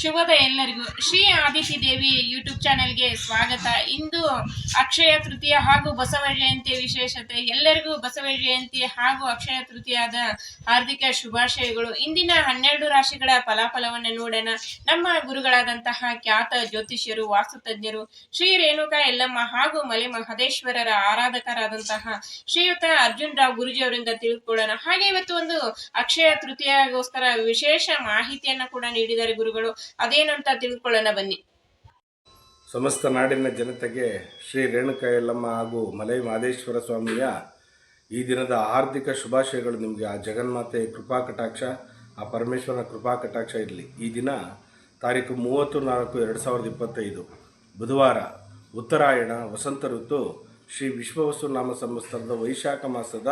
ಶುಭದ ಎಲ್ಲರಿಗೂ ಶ್ರೀ ಆದಿತಿ ದೇವಿ ಯೂಟ್ಯೂಬ್ ಚಾನೆಲ್ಗೆ ಸ್ವಾಗತ. ಇಂದು ಅಕ್ಷಯ ತೃತೀಯ ಹಾಗೂ ಬಸವ ಜಯಂತಿ ವಿಶೇಷತೆ, ಎಲ್ಲರಿಗೂ ಬಸವ ಜಯಂತಿ ಹಾಗೂ ಅಕ್ಷಯ ತೃತೀಯದ ಹಾರ್ದಿಕ ಶುಭಾಶಯಗಳು. ಇಂದಿನ ಹನ್ನೆರಡು ರಾಶಿಗಳ ಫಲಾಫಲವನ್ನು ನೋಡೋಣ. ನಮ್ಮ ಗುರುಗಳಾದಂತಹ ಖ್ಯಾತ ಜ್ಯೋತಿಷ್ಯರು, ವಾಸ್ತುತಜ್ಞರು, ಶ್ರೀ ರೇಣುಕಾ ಯಲ್ಲಮ್ಮ ಹಾಗೂ ಮಲೆ ಮಹದೇಶ್ವರರ ಆರಾಧಕರಾದಂತಹ ಶ್ರೀಯುತ ಅರ್ಜುನ್ ರಾವ್ ಗುರುಜಿಯವರಿಂದ ತಿಳ್ಕೊಳ್ಳೋಣ. ಹಾಗೆ ಇವತ್ತು ಒಂದು ಅಕ್ಷಯ ತೃತೀಯಗೋಸ್ಕರ ವಿಶೇಷ ಮಾಹಿತಿಯನ್ನ ಕೂಡ ನೀಡಿದ್ದಾರೆ ಗುರುಗಳು. ಅದೇನಂತ ತಿಳ್ಕೊಳ್ಳೋಣ ಬನ್ನಿ. ಸಮಸ್ತ ನಾಡಿನ ಜನತೆಗೆ ಶ್ರೀ ರೇಣುಕಾ ಯಲ್ಲಮ್ಮ ಹಾಗೂ ಮಲೈ ಮಾದೇಶ್ವರ ಸ್ವಾಮಿಯ ಈ ದಿನದ ಹಾರ್ದಿಕ ಶುಭಾಶಯಗಳು ನಿಮಗೆ. ಆ ಜಗನ್ಮಾತೆ ಕೃಪಾ ಕಟಾಕ್ಷ, ಆ ಪರಮೇಶ್ವರನ ಕೃಪಾ ಕಟಾಕ್ಷ ಇರಲಿ. ಈ ದಿನ ತಾರೀಕು ಮೂವತ್ತು ನಾಲ್ಕು ಎರಡು ಸಾವಿರದ ಇಪ್ಪತ್ತೈದು, ಬುಧವಾರ ಉತ್ತರಾಯಣ, ವಸಂತ ಋತು, ಶ್ರೀ ವಿಶ್ವವಸ್ತು ನಾಮ ಸಂವತ್ಸರದ ವೈಶಾಖ ಮಾಸದ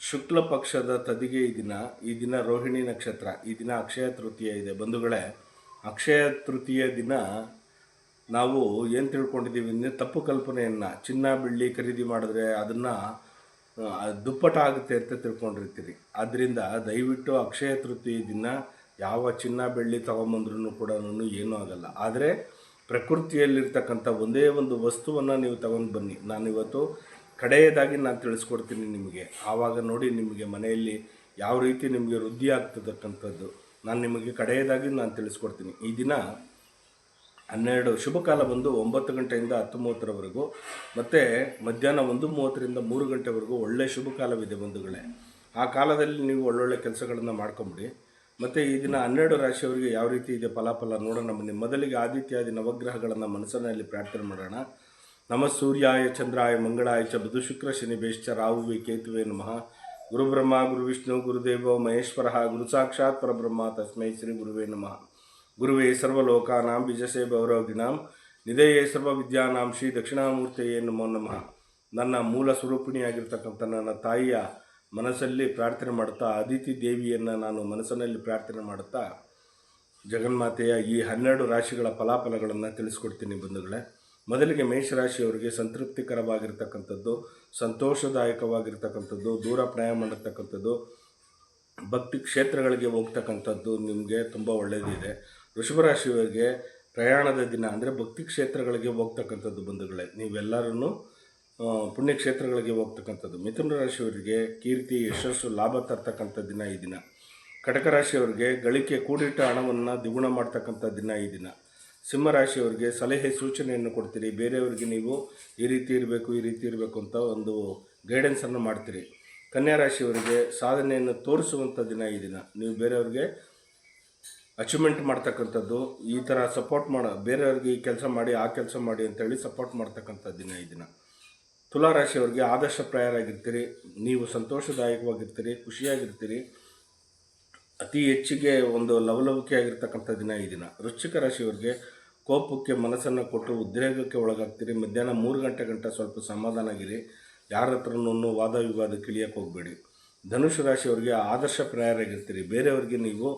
ಶುಕ್ಲ ಪಕ್ಷದ ತದಿಗೆ ಈ ದಿನ ಈ ದಿನ ರೋಹಿಣಿ ನಕ್ಷತ್ರ, ಈ ದಿನ ಅಕ್ಷಯ ತೃತೀಯ ಇದೆ. ಬಂಧುಗಳೇ ಅಕ್ಷಯ ತೃತೀಯ ದಿನ ನಾವು ಏನು ತಿಳ್ಕೊಂಡಿದ್ದೀವಿ ಅಂದರೆ ತಪ್ಪು ಕಲ್ಪನೆಯನ್ನು, ಚಿನ್ನ, ಬೆಳ್ಳಿ ಖರೀದಿ ಮಾಡಿದ್ರೆ ಅದನ್ನು ಆಗುತ್ತೆ ಅಂತ ತಿಳ್ಕೊಂಡಿರ್ತೀರಿ. ಆದ್ದರಿಂದ ದಯವಿಟ್ಟು ಅಕ್ಷಯ ತೃತೀಯ ದಿನ ಯಾವ ಚಿನ್ನ, ಬೆಳ್ಳಿ ತಗೊಂಬಂದ್ರೂ ಕೂಡ ಏನೂ ಆಗಲ್ಲ. ಆದರೆ ಪ್ರಕೃತಿಯಲ್ಲಿರ್ತಕ್ಕಂಥ ಒಂದೇ ಒಂದು ವಸ್ತುವನ್ನು ನೀವು ತಗೊಂಡು ಬನ್ನಿ. ನಾನಿವತ್ತು ಕಡೆಯದಾಗಿ ನಾನು ತಿಳಿಸ್ಕೊಡ್ತೀನಿ ನಿಮಗೆ. ಆವಾಗ ನೋಡಿ ನಿಮಗೆ ಮನೆಯಲ್ಲಿ ಯಾವ ರೀತಿ ನಿಮಗೆ ವೃದ್ಧಿ ಆಗ್ತದಕ್ಕಂಥದ್ದು ನಾನು ನಿಮಗೆ ಕಡೆಯದಾಗಿ ನಾನು ತಿಳಿಸ್ಕೊಡ್ತೀನಿ. ಈ ದಿನ ಹನ್ನೆರಡು, ಶುಭ ಕಾಲ ಬಂದು ಒಂಬತ್ತು ಗಂಟೆಯಿಂದ ಹತ್ತು ಮೂವತ್ತರವರೆಗೂ ಮತ್ತು ಮಧ್ಯಾಹ್ನ ಒಂದು ಮೂವತ್ತರಿಂದ ಮೂರು ಗಂಟೆವರೆಗೂ ಒಳ್ಳೆಯ ಶುಭ ಕಾಲವಿದೆ ಬಂಧುಗಳೇ. ಆ ಕಾಲದಲ್ಲಿ ನೀವು ಒಳ್ಳೊಳ್ಳೆ ಕೆಲಸಗಳನ್ನು ಮಾಡ್ಕೊಂಬಿಡಿ. ಮತ್ತು ಈ ದಿನ ಹನ್ನೆರಡು ರಾಶಿಯವರಿಗೆ ಯಾವ ರೀತಿ ಇದೆ ಫಲಾಫಲ ನೋಡೋಣ ಬನ್ನಿ. ಮೊದಲಿಗೆ ಆದಿತ್ಯಾದಿ ನವಗ್ರಹಗಳನ್ನು ಮನಸ್ಸಿನಲ್ಲಿ ಪ್ರಾರ್ಥನೆ ಮಾಡೋಣ. ನಮ ಸೂರ್ಯಾಯ, ಚಂದ್ರಾಯ, ಮಂಗಳಾಯ ಚ ಬುಧ ಶುಕ್ರ ಶನಿ, ಬೇಶ್ಚ, ರಾಹುವೆ, ಕೇತುವೆ ನಮಃ. ಗುರು ಬ್ರಹ್ಮ ಗುರು ವಿಷ್ಣು ಗುರುದೇವ ಮಹೇಶ್ವರ ಗುರು ಸಾಕ್ಷಾತ್ ಪರಬ್ರಹ್ಮ ತಸ್ಮೈ ಶ್ರೀ ಗುರುವೇ ನಮಃ. ಗುರುವೇ ಸರ್ವಲೋಕಾನಾಂ ಬಿಜಸೆ ಭೌರೋಗಿನಾಂ ನಿಧಯೇ ಸರ್ವ ವಿದ್ಯಾನಾಂ ಶ್ರೀ ದಕ್ಷಿಣಾಮೂರ್ತಿಯೇ ನಮೋ ನಮಃ. ನನ್ನ ಮೂಲ ಸ್ವರೂಪಿಣಿಯಾಗಿರ್ತಕ್ಕಂಥ ನನ್ನ ತಾಯಿಯ ಮನಸ್ಸಲ್ಲಿ ಪ್ರಾರ್ಥನೆ ಮಾಡುತ್ತಾ ಅದಿತಿ ದೇವಿಯನ್ನು ನಾನು ಮನಸ್ಸಿನಲ್ಲಿ ಪ್ರಾರ್ಥನೆ ಮಾಡುತ್ತಾ, ಜಗನ್ಮಾತೆಯ ಈ ಹನ್ನೆರಡು ರಾಶಿಗಳ ಫಲಾಫಲಗಳನ್ನು ತಿಳಿಸ್ಕೊಡ್ತೀನಿ ಬಂಧುಗಳೇ. ಮೊದಲಿಗೆ ಮೇಷರಾಶಿಯವರಿಗೆ ಸಂತೃಪ್ತಿಕರವಾಗಿರ್ತಕ್ಕಂಥದ್ದು, ಸಂತೋಷದಾಯಕವಾಗಿರ್ತಕ್ಕಂಥದ್ದು, ದೂರ ಪ್ರಯಾಣ ಮಾಡಿರ್ತಕ್ಕಂಥದ್ದು, ಭಕ್ತಿ ಕ್ಷೇತ್ರಗಳಿಗೆ ಹೋಗ್ತಕ್ಕಂಥದ್ದು ನಿಮಗೆ ತುಂಬ ಒಳ್ಳೆಯದಿದೆ ವೃಷಭ ರಾಶಿಯವರಿಗೆ ಪ್ರಯಾಣದ ದಿನ ಅಂದರೆ ಭಕ್ತಿ ಕ್ಷೇತ್ರಗಳಿಗೆ ಹೋಗ್ತಕ್ಕಂಥದ್ದು ಬಂಧುಗಳೇ. ನೀವೆಲ್ಲರೂ ಪುಣ್ಯಕ್ಷೇತ್ರಗಳಿಗೆ ಹೋಗ್ತಕ್ಕಂಥದ್ದು. ಮಿಥುನ ರಾಶಿಯವರಿಗೆ ಕೀರ್ತಿ, ಯಶಸ್ಸು, ಲಾಭ ತರ್ತಕ್ಕಂಥ ದಿನ ಈ ದಿನ. ಕಟಕ ರಾಶಿಯವರಿಗೆ ಗಳಿಕೆ, ಕೂಡಿಟ್ಟ ಹಣವನ್ನು ದ್ವಿಗುಣ ಮಾಡ್ತಕ್ಕಂಥ ದಿನ ಈ ದಿನ. ಸಿಂಹರಾಶಿಯವರಿಗೆ ಸಲಹೆ ಸೂಚನೆಯನ್ನು ಕೊಡ್ತೀರಿ. ಬೇರೆಯವರಿಗೆ ನೀವು ಈ ರೀತಿ ಇರಬೇಕು, ಈ ರೀತಿ ಇರಬೇಕು ಅಂತ ಒಂದು ಗೈಡೆನ್ಸನ್ನು ಮಾಡ್ತೀರಿ. ಕನ್ಯಾ ರಾಶಿಯವರಿಗೆ ಸಾಧನೆಯನ್ನು ತೋರಿಸುವಂಥ ದಿನ ಈ ದಿನ. ನೀವು ಬೇರೆಯವ್ರಿಗೆ ಅಚೀವ್ಮೆಂಟ್ ಮಾಡ್ತಕ್ಕಂಥದ್ದು, ಈ ಥರ ಸಪೋರ್ಟ್ ಮಾಡೋ, ಬೇರೆಯವ್ರಿಗೆ ಈ ಕೆಲಸ ಮಾಡಿ, ಆ ಕೆಲಸ ಮಾಡಿ ಅಂತೇಳಿ ಸಪೋರ್ಟ್ ಮಾಡ್ತಕ್ಕಂಥ ದಿನ ಈ ದಿನ. ತುಲಾರಾಶಿಯವರಿಗೆ ಆದರ್ಶಪ್ರಾಯರಾಗಿರ್ತೀರಿ ನೀವು ಸಂತೋಷದಾಯಕವಾಗಿರ್ತೀರಿ, ಖುಷಿಯಾಗಿರ್ತೀರಿ. ಅತಿ ಹೆಚ್ಚಿಗೆ ಒಂದು ಲವಲವಿಕೆ ಆಗಿರ್ತಕ್ಕಂಥ ದಿನ ಈ ದಿನ. ವೃಶ್ಚಿಕ ರಾಶಿಯವರಿಗೆ ಕೋಪಕ್ಕೆ ಮನಸ್ಸನ್ನು ಕೊಟ್ಟು ಉದ್ರೇಕಕ್ಕೆ ಒಳಗಾಗ್ತೀರಿ. ಮಧ್ಯಾಹ್ನ ಮೂರು ಗಂಟೆ ಗಂಟ ಸ್ವಲ್ಪ ಸಮಾಧಾನ ಆಗಿರಿ. ಯಾರ ಹತ್ರನೂ ವಾದ ವಿವಾದಕ್ಕೆ ಇಳಿಯಕ್ಕೆ ಹೋಗಬೇಡಿ. ಧನುಷು ರಾಶಿಯವರಿಗೆ ಆದರ್ಶಪ್ರಾಯರಾಗಿರ್ತೀರಿ ಬೇರೆಯವ್ರಿಗೆ ನೀವು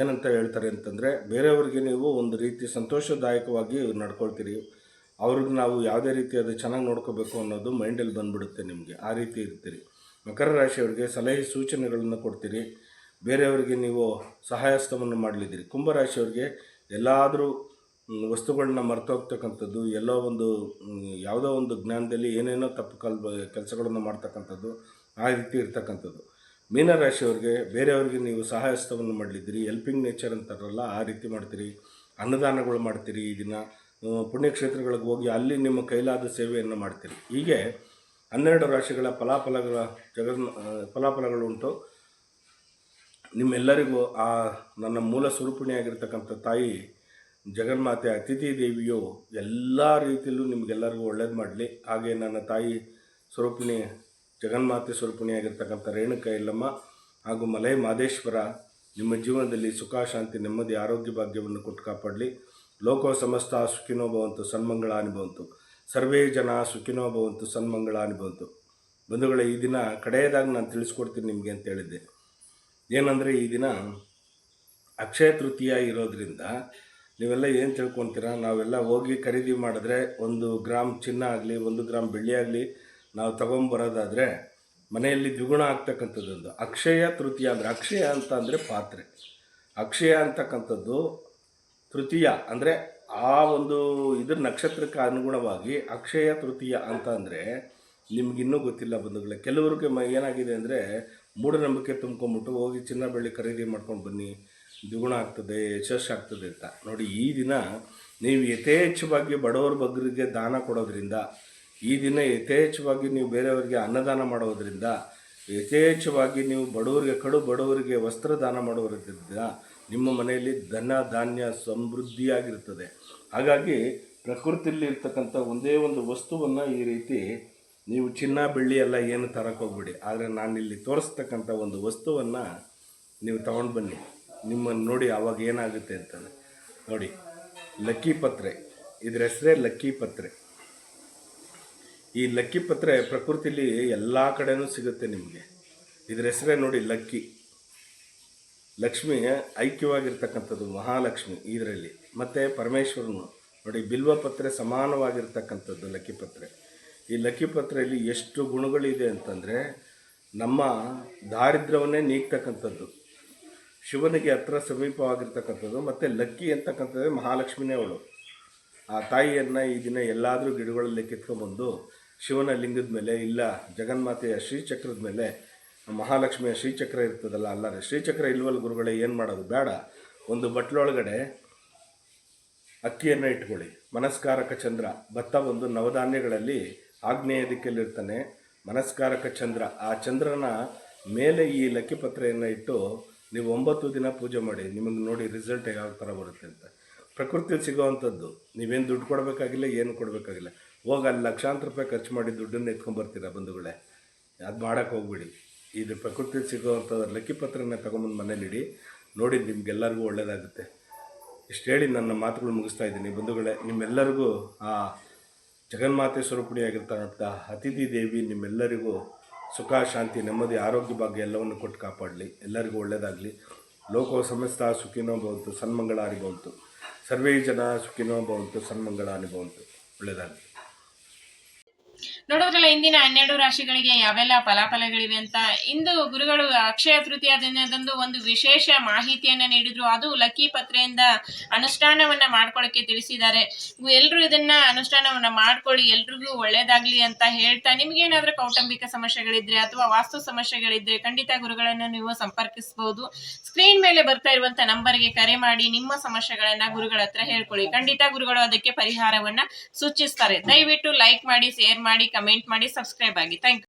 ಏನಂತ ಹೇಳ್ತಾರೆ ಅಂತಂದರೆ, ಬೇರೆಯವ್ರಿಗೆ ನೀವು ಒಂದು ರೀತಿ ಸಂತೋಷದಾಯಕವಾಗಿ ನಡ್ಕೊಳ್ತೀರಿ. ಅವ್ರಿಗೆ ನಾವು ಯಾವುದೇ ರೀತಿಯಾದ ಚೆನ್ನಾಗಿ ನೋಡ್ಕೋಬೇಕು ಅನ್ನೋದು ಮೈಂಡಲ್ಲಿ ಬಂದುಬಿಡುತ್ತೆ ನಿಮಗೆ. ಆ ರೀತಿ ಇರ್ತೀರಿ. ಮಕರ ರಾಶಿಯವರಿಗೆ ಸಲಹೆ ಸೂಚನೆಗಳನ್ನು ಕೊಡ್ತೀರಿ. ಬೇರೆಯವರಿಗೆ ನೀವು ಸಹಾಯಸ್ತವನ್ನು ಮಾಡಲಿದ್ದೀರಿ. ಕುಂಭರಾಶಿಯವರಿಗೆ ಎಲ್ಲಾದರೂ ವಸ್ತುಗಳನ್ನ ಮರ್ತೋಗ್ತಕ್ಕಂಥದ್ದು, ಎಲ್ಲೋ ಒಂದು ಯಾವುದೋ ಒಂದು ಜ್ಞಾನದಲ್ಲಿ ಏನೇನೋ ತಪ್ಪು ಕಲ್, ಕೆಲಸಗಳನ್ನು ಮಾಡ್ತಕ್ಕಂಥದ್ದು, ಆ ರೀತಿ ಇರ್ತಕ್ಕಂಥದ್ದು. ಮೀನರಾಶಿಯವ್ರಿಗೆ ಬೇರೆಯವರಿಗೆ ನೀವು ಸಹಾಯಸ್ತವನ್ನು ಮಾಡಲಿದ್ದೀರಿ. ಹೆಲ್ಪಿಂಗ್ ನೇಚರ್ ಅಂತಾರಲ್ಲ, ಆ ರೀತಿ ಮಾಡ್ತೀರಿ. ಅನ್ನದಾನಗಳು ಮಾಡ್ತೀರಿ ಈ ದಿನ. ಪುಣ್ಯಕ್ಷೇತ್ರಗಳಿಗೆ ಹೋಗಿ ಅಲ್ಲಿ ನಿಮ್ಮ ಕೈಲಾದ ಸೇವೆಯನ್ನು ಮಾಡ್ತೀರಿ. ಹೀಗೆ ಹನ್ನೆರಡು ರಾಶಿಗಳ ಫಲಾಫಲಗಳ ಜಗನ್ ಫಲಾಫಲಗಳುಂಟು ನಿಮ್ಮೆಲ್ಲರಿಗೂ ಆ ನನ್ನ ಮೂಲ ಸ್ವರೂಪಿಣಿಯಾಗಿರ್ತಕ್ಕಂಥ ತಾಯಿ ಜಗನ್ಮಾತೆ ಅತಿಥಿ ದೇವಿಯು ಎಲ್ಲ ರೀತಿಯಲ್ಲೂ ನಿಮಗೆಲ್ಲರಿಗೂ ಒಳ್ಳೇದು ಮಾಡಲಿ. ಹಾಗೆ ನನ್ನ ತಾಯಿ ಸ್ವರೂಪಿಣಿ, ಜಗನ್ಮಾತೆ ಸ್ವರೂಪಿಣಿಯಾಗಿರ್ತಕ್ಕಂಥ ರೇಣುಕ ಇಲ್ಲಮ್ಮ ಹಾಗೂ ಮಲೈ ಮಾದೇಶ್ವರ ನಿಮ್ಮ ಜೀವನದಲ್ಲಿ ಸುಖ, ಶಾಂತಿ, ನೆಮ್ಮದಿ, ಆರೋಗ್ಯ ಭಾಗ್ಯವನ್ನು ಕೊಟ್ಟು ಕಾಪಾಡಲಿ. ಲೋಕೋ ಸಮಸ್ತ ಸುಖಿನೋ ಭವಂತು ಸನ್ಮಂಗಳ ಅನುಭವಂತು ಸರ್ವೇ ಜನ ಸುಖಿನೋ ಭವಂತು ಸನ್ಮಂಗಳ ಅನುಭವಂತು ಬಂಧುಗಳೇ, ಈ ದಿನ ಕಡೆಯದಾಗಿ ನಾನು ತಿಳಿಸ್ಕೊಡ್ತೀನಿ ನಿಮಗೆ ಅಂತ ಹೇಳಿದ್ದೆ. ಏನಂದರೆ ಈ ದಿನ ಅಕ್ಷಯ ತೃತೀಯ ಇರೋದ್ರಿಂದ ನೀವೆಲ್ಲ ಏನು ತಿಳ್ಕೊತೀರಾ? ನಾವೆಲ್ಲ ಹೋಗಿ ಖರೀದಿ ಮಾಡಿದ್ರೆ ಒಂದು ಗ್ರಾಮ್ ಚಿನ್ನ ಆಗಲಿ, ಒಂದು ಗ್ರಾಮ್ ಬೆಳ್ಳಿ ಆಗಲಿ ನಾವು ತಗೊಂಬರೋದಾದರೆ ಮನೆಯಲ್ಲಿ ದ್ವಿಗುಣ ಆಗ್ತಕ್ಕಂಥದ್ದೊಂದು. ಅಕ್ಷಯ ತೃತೀಯ ಅಂದರೆ ಅಕ್ಷಯ ಅಂತ ಅಂದರೆ ಪಾತ್ರೆ. ಅಕ್ಷಯ ಅಂತಕ್ಕಂಥದ್ದು ತೃತೀಯ ಅಂದರೆ ಆ ಒಂದು ಇದ್ರ ನಕ್ಷತ್ರಕ್ಕೆ ಅನುಗುಣವಾಗಿ ಅಕ್ಷಯ ತೃತೀಯ ಅಂತ ಅಂದರೆ ನಿಮಗಿನ್ನೂ ಗೊತ್ತಿಲ್ಲ ಬಂಧುಗಳೇ. ಕೆಲವ್ರಿಗೆ ಮ ಏನಾಗಿದೆ ಅಂದರೆ ಮೂಢನಂಬಿಕೆ ತುಂಬ್ಕೊಂಬಿಟ್ಟು ಹೋಗಿ ಚಿನ್ನ ಬೆಳ್ಳಿ ಖರೀದಿ ಮಾಡ್ಕೊಂಡು ಬನ್ನಿ, ದ್ವಿಗುಣ ಆಗ್ತದೆ, ಯಶಸ್ಸು ಆಗ್ತದೆ ಅಂತ. ನೋಡಿ, ಈ ದಿನ ನೀವು ಯಥೇಚ್ಛವಾಗಿ ಬಡವರ ಬಗ್ಗರಿಗೆ ದಾನ ಕೊಡೋದ್ರಿಂದ, ಈ ದಿನ ಯಥೇಚ್ಛವಾಗಿ ನೀವು ಬೇರೆಯವರಿಗೆ ಅನ್ನದಾನ ಮಾಡೋದ್ರಿಂದ, ಯಥೇಚ್ಛವಾಗಿ ನೀವು ಬಡವರಿಗೆ, ಕಡು ಬಡವರಿಗೆ ವಸ್ತ್ರ ದಾನ ಮಾಡೋದ್ರಿಂದ ನಿಮ್ಮ ಮನೆಯಲ್ಲಿ ಧನ, ಧಾನ್ಯ ಸಮೃದ್ಧಿಯಾಗಿರ್ತದೆ. ಹಾಗಾಗಿ ಪ್ರಕೃತಿಯಲ್ಲಿ ಇರ್ತಕ್ಕಂಥ ಒಂದೇ ಒಂದು ವಸ್ತುವನ್ನು ಈ ರೀತಿ ನೀವು ಚಿನ್ನ, ಬೆಳ್ಳಿ ಎಲ್ಲ ಏನು ತರಕ್ಕೆ ಹೋಗ್ಬಿಡಿ. ಆದರೆ ನಾನಿಲ್ಲಿ ತೋರಿಸ್ತಕ್ಕಂಥ ಒಂದು ವಸ್ತುವನ್ನು ನೀವು ತಗೊಂಡು ಬನ್ನಿ. ನಿಮ್ಮನ್ನು ನೋಡಿ ಆವಾಗ ಏನಾಗುತ್ತೆ ಅಂತಾನೆ ನೋಡಿ, ಲಕ್ಕಿ ಪತ್ರೆ. ಇದ್ರ ಹೆಸರೇ ಲಕ್ಕಿ ಪತ್ರೆ. ಈ ಲಕ್ಕಿ ಪತ್ರೆ ಪ್ರಕೃತಿಲಿ ಎಲ್ಲ ಕಡೆನೂ ಸಿಗುತ್ತೆ ನಿಮಗೆ. ಇದ್ರ ಹೆಸರೇ ನೋಡಿ ಲಕ್ಕಿ. ಲಕ್ಷ್ಮಿ ಐಕ್ಯವಾಗಿರ್ತಕ್ಕಂಥದ್ದು ಮಹಾಲಕ್ಷ್ಮಿ ಇದರಲ್ಲಿ. ಮತ್ತು ಪರಮೇಶ್ವರನು. ನೋಡಿ, ಬಿಲ್ವ ಪತ್ರೆ ಸಮಾನವಾಗಿರ್ತಕ್ಕಂಥದ್ದು ಲಕ್ಕಿ ಪತ್ರೆ. ಈ ಲಕ್ಕಿ ಪತ್ರೆಯಲ್ಲಿ ಎಷ್ಟು ಗುಣಗಳಿದೆ ಅಂತಂದರೆ ನಮ್ಮ ದಾರಿದ್ರ್ಯವನ್ನೇ ನೀಗ್ತಕ್ಕಂಥದ್ದು. ಶಿವನಿಗೆ ಹತ್ರ ಸಮೀಪವಾಗಿರ್ತಕ್ಕಂಥದ್ದು ಮತ್ತು ಲಕ್ಕಿ ಅಂತಕ್ಕಂಥದ್ದು ಮಹಾಲಕ್ಷ್ಮಿನೇ ಅವಳು. ಆ ತಾಯಿಯನ್ನು ಈ ದಿನ ಎಲ್ಲಾದರೂ ಗಿಡಗಳಲ್ಲಿ ಕಿತ್ಕೊಂಡ್ಬಂದು ಶಿವನ ಲಿಂಗದ ಮೇಲೆ ಇಲ್ಲ, ಜಗನ್ಮಾತೆಯ ಶ್ರೀಚಕ್ರದ ಮೇಲೆ, ಮಹಾಲಕ್ಷ್ಮಿಯ ಶ್ರೀಚಕ್ರ ಇರ್ತದಲ್ಲ, ಅಲ್ಲಾರೆ, ಶ್ರೀಚಕ್ರ ಇಲ್ವಲ್ಲ ಗುರುಗಳೇ, ಏನು ಮಾಡೋದು? ಬೇಡ. ಒಂದು ಬಟ್ಲೊಳಗಡೆ ಅಕ್ಕಿಯನ್ನು ಇಟ್ಕೊಳ್ಳಿ. ಮನಸ್ಕಾರಕ ಚಂದ್ರ, ಭತ್ತ ಒಂದು ನವಧಾನ್ಯಗಳಲ್ಲಿ ಆಗ್ನೇಯ ದಿಕ್ಕಲ್ಲಿರ್ತಾನೆ ಮನಸ್ಕಾರಕ ಚಂದ್ರ. ಆ ಚಂದ್ರನ ಮೇಲೆ ಈ ಲಕ್ಕಿ ಪತ್ರೆಯನ್ನು ಇಟ್ಟು ನೀವು ಒಂಬತ್ತು ದಿನ ಪೂಜೆ ಮಾಡಿ ನಿಮಗೆ ನೋಡಿ ರಿಸಲ್ಟ್ ಯಾವ ಥರ ಬರುತ್ತೆ ಅಂತ. ಪ್ರಕೃತಿಯಲ್ಲಿ ಸಿಗೋವಂಥದ್ದು, ನೀವೇನು ದುಡ್ಡು ಕೊಡಬೇಕಾಗಿಲ್ಲ, ಏನು ಕೊಡಬೇಕಾಗಿಲ್ಲ. ಹೋಗಿ ಅಲ್ಲಿ ಲಕ್ಷಾಂತರ ರೂಪಾಯಿ ಖರ್ಚು ಮಾಡಿ ದುಡ್ಡನ್ನು ಎತ್ಕೊಂಬರ್ತೀರ ಬಂಧುಗಳೇ? ಅದು ಮಾಡೋಕ್ಕೆ ಹೋಗ್ಬಿಡಿ. ಇದು ಪ್ರಕೃತಿಯಲ್ಲಿ ಸಿಗೋವಂಥದ್ದು ಲಕ್ಕಿ ಪತ್ರನ ತೊಗೊಂಬಂದು ಮನೇಲಿಡಿ ನೋಡಿ ನಿಮಗೆಲ್ಲರಿಗೂ ಒಳ್ಳೆಯದಾಗುತ್ತೆ ಇಷ್ಟು ಹೇಳಿ ನನ್ನ ಮಾತುಗಳು ಮುಗಿಸ್ತಾ ಇದ್ದೀನಿ. ಬಂಧುಗಳೇ, ನಿಮ್ಮೆಲ್ಲರಿಗೂ ಆ ಜಗನ್ಮಾತೆ ಸ್ವರೂಪಿಣಿಯಾಗಿರ್ತಕ್ಕಂಥ ಅತಿಥಿ ದೇವಿ ನಿಮ್ಮೆಲ್ಲರಿಗೂ ಸುಖ, ಶಾಂತಿ, ನೆಮ್ಮದಿ, ಆರೋಗ್ಯ ಭಾಗ್ಯ ಎಲ್ಲವನ್ನು ಕೊಟ್ಟು ಕಾಪಾಡಲಿ. ಎಲ್ಲರಿಗೂ ಒಳ್ಳೆಯದಾಗಲಿ ಲೋಕೋ ಸಮಸ್ತ ಸುಖಿನೋ ಭವಂತು ಸನ್ಮಂಗಳ ಅನುಭವಂತು ಸರ್ವೇ ಜನ ಸುಖಿನೋ ಭವಂತು ಸನ್ಮಂಗಳ ಅನುಭವಂತು ಒಳ್ಳೆಯದಾಗಲಿ ನೋಡೋದ್ರಲ್ಲ ಇಂದಿನ ಹನ್ನೆರಡು ರಾಶಿಗಳಿಗೆ ಯಾವೆಲ್ಲ ಫಲಾಫಲಗಳಿವೆ ಅಂತ. ಇಂದು ಗುರುಗಳು ಅಕ್ಷಯ ತೃತೀಯ ದಿನದಂದು ಒಂದು ವಿಶೇಷ ಮಾಹಿತಿಯನ್ನ ನೀಡಿದ್ರು. ಅದು ಲಕ್ಕಿ ಪತ್ರೆಯಿಂದ ಅನುಷ್ಠಾನವನ್ನ ಮಾಡ್ಕೊಳಕ್ಕೆ ತಿಳಿಸಿದ್ದಾರೆ. ಎಲ್ಲರೂ ಇದನ್ನ ಅನುಷ್ಠಾನವನ್ನ ಮಾಡ್ಕೊಳ್ಳಿ, ಎಲ್ರಿಗೂ ಒಳ್ಳೇದಾಗ್ಲಿ ಅಂತ ಹೇಳ್ತಾ ನಿಮ್ಗೇನಾದ್ರೂ ಕೌಟುಂಬಿಕ ಸಮಸ್ಯೆಗಳಿದ್ರೆ ಅಥವಾ ವಾಸ್ತು ಸಮಸ್ಯೆಗಳಿದ್ರೆ ಖಂಡಿತ ಗುರುಗಳನ್ನು ನೀವು ಸಂಪರ್ಕಿಸಬಹುದು ಸ್ಕ್ರೀನ್ ಮೇಲೆ ಬರ್ತಾ ಇರುವಂತ ನಂಬರ್ಗೆ ಕರೆ ಮಾಡಿ ನಿಮ್ಮ ಸಮಸ್ಯೆಗಳನ್ನ ಗುರುಗಳ ಹತ್ರ ಹೇಳ್ಕೊಳ್ಳಿ. ಖಂಡಿತ ಗುರುಗಳು ಅದಕ್ಕೆ ಪರಿಹಾರವನ್ನ ಸೂಚಿಸ್ತಾರೆ. ದಯವಿಟ್ಟು ಲೈಕ್ ಮಾಡಿ, ಶೇರ್ ಮಾಡಿ ಕಮೆಂಟ್ ಮಾಡಿ ಸಬ್ಸ್ಕ್ರೈಬ್ ಆಗಿ. ಥ್ಯಾಂಕ್